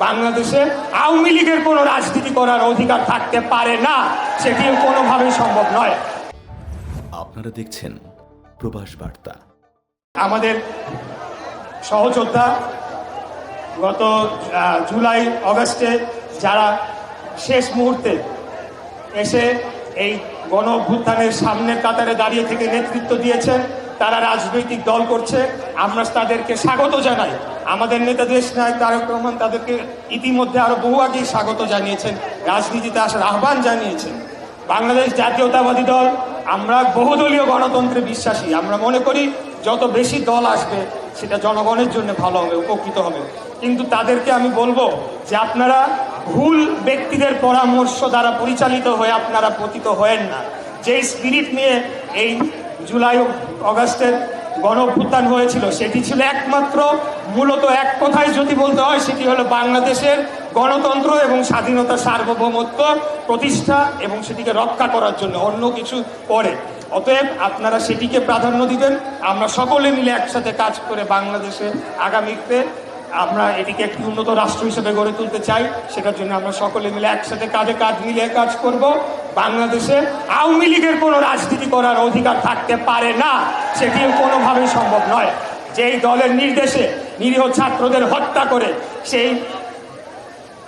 বাংলাদেশে আওয়ামী লীগের কোনো রাজনীতি করার অধিকার থাকতে পারে না সেটি কোনোভাবেই সম্ভব নয়। আপনারা দেখছেন প্রবাস বার্তা। আমাদের সহযোদ্ধা গত জুলাই অগস্টে যারা শেষ মুহূর্তে এসে এই গণ সামনের কাতারে দাঁড়িয়ে থেকে নেতৃত্ব দিয়েছেন তারা রাজনৈতিক দল করছে। আমরা তাদেরকে স্বাগত জানাই। আমাদের নেতা দেশ নায়ক তারেক রহমান তাদেরকে ইতিমধ্যে আরও বহু আগেই স্বাগত জানিয়েছেন। রাজনীতিতে আসার আহ্বান জানিয়েছেন। বাংলাদেশ জাতীয়তাবাদী দল, আমরা বহুদলীয় গণতন্ত্রে বিশ্বাসী। আমরা মনে করি, যত বেশি দল আসবে, সেটা জনগণের জন্য ভালো হবে, উপকৃত হবে। কিন্তু তাদেরকে আমি বলব যে আপনারা ভুল ব্যক্তিদের পরামর্শ দ্বারা পরিচালিত হয়ে আপনারা পতিত হয়েন না। যে স্পিরিট নিয়ে এই জুলাই অগাস্টের গণ হয়েছিল, সেটি ছিল একমাত্র, মূলত এক কথায় যদি বলতে হয়, সেটি হলো বাংলাদেশের গণতন্ত্র এবং স্বাধীনতা সার্বভৌমত্ব প্রতিষ্ঠা এবং সেটিকে রক্ষা করার জন্য, অন্য কিছু পরে। অতএব আপনারা সেটিকে প্রাধান্য দিবেন। আমরা সকলে মিলে একসাথে কাজ করে বাংলাদেশে আগামীতে আমরা এটিকে একটি উন্নত রাষ্ট্র হিসেবে গড়ে তুলতে চাই। সেটার জন্য আমরা সকলে মিলে একসাথে কাঁধে কাঁধ মিলিয়ে কাজ করব। বাংলাদেশে আওয়ামী লীগের কোনো রাজনীতি করার অধিকার থাকতে পারে না। সেটি কোনোভাবেই সম্ভব নয়। যেই দলের নির্দেশে নিরীহ ছাত্রদের হত্যা করে, সেই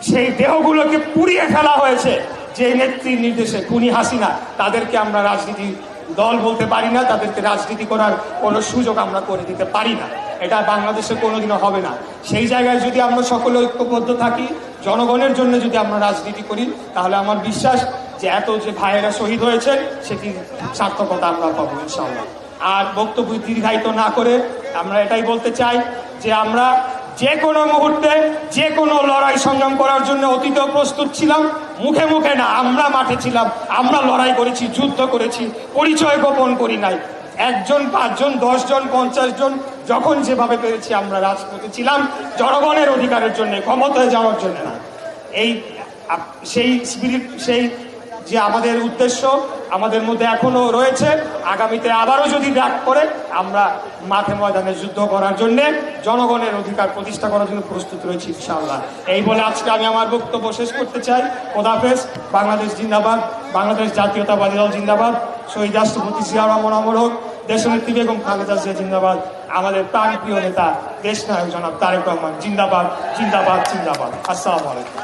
সেই দেহগুলোকে পুড়িয়ে ফেলা হয়েছে যে নেত্রীর নির্দেশে খুনি হাসিনা, তাদেরকে আমরা রাজনীতি দল বলতে পারি না, তাদেরকে রাজনীতি করার কোনো সুযোগ আমরা করে দিতে পারি না। এটা বাংলাদেশে কোনোদিনও হবে না। সেই জায়গায় যদি আমরা সকলে ঐক্যবদ্ধ থাকি, জনগণের জন্য যদি আমরা রাজনীতি করি, তাহলে আমার বিশ্বাস যে এত যে ভাইয়েরা শহীদ হয়েছেন সেটির সার্থকতা আমরা পাবো, ইনশাআল্লাহ। আর বক্তব্য দীর্ঘায়িত না করে আমরা এটাই বলতে চাই যে আমরা যে কোনো মুহূর্তে যে কোনো লড়াই সংগ্রাম করার জন্য অতীত প্রস্তুত ছিলাম, মুখে মুখে না, আমরা মাঠে ছিলাম, আমরা লড়াই করেছি, যুদ্ধ করেছি, পরিচয় গোপন করি নাই। একজন, পাঁচজন, দশজন পঞ্চাশ জন যখন যেভাবে পেরেছি আমরা রাজপথে ছিলাম, জনগণের অধিকারের জন্য, ক্ষমতায় যাওয়ার জন্য না। এই সেই স্পিরিট সেই যে আমাদের উদ্দেশ্য, আমাদের মধ্যে এখনও রয়েছে, আগামীতে আবারও যদি ডাক করে আমরা মাঠে ময়দানে যুদ্ধ করার জন্য জনগণের অধিকার প্রতিষ্ঠা করার জন্য প্রস্তুত রয়েছি, ইনশাআল্লাহ। এই বলে আজকে আমি আমার বক্তব্য শেষ করতে চাই। খোদাফেজ বাংলাদেশ জিন্দাবাদ, বাংলাদেশ জাতীয়তাবাদী দল জিন্দাবাদ, শহীদ রাষ্ট্রপতি জিয়া রহমান অমর হোক। দেশনেত্রী বেগম খালেদা জিয়া জিন্দাবাদ, আমাদের প্রাণপ্রিয় নেতা, দেশ নায়ক জনাব তারেক রহমান জিন্দাবাদ জিন্দাবাদ জিন্দাবাদ। আলাইকুম।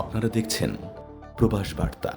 আপনারা দেখছেন প্রবাস বার্তা।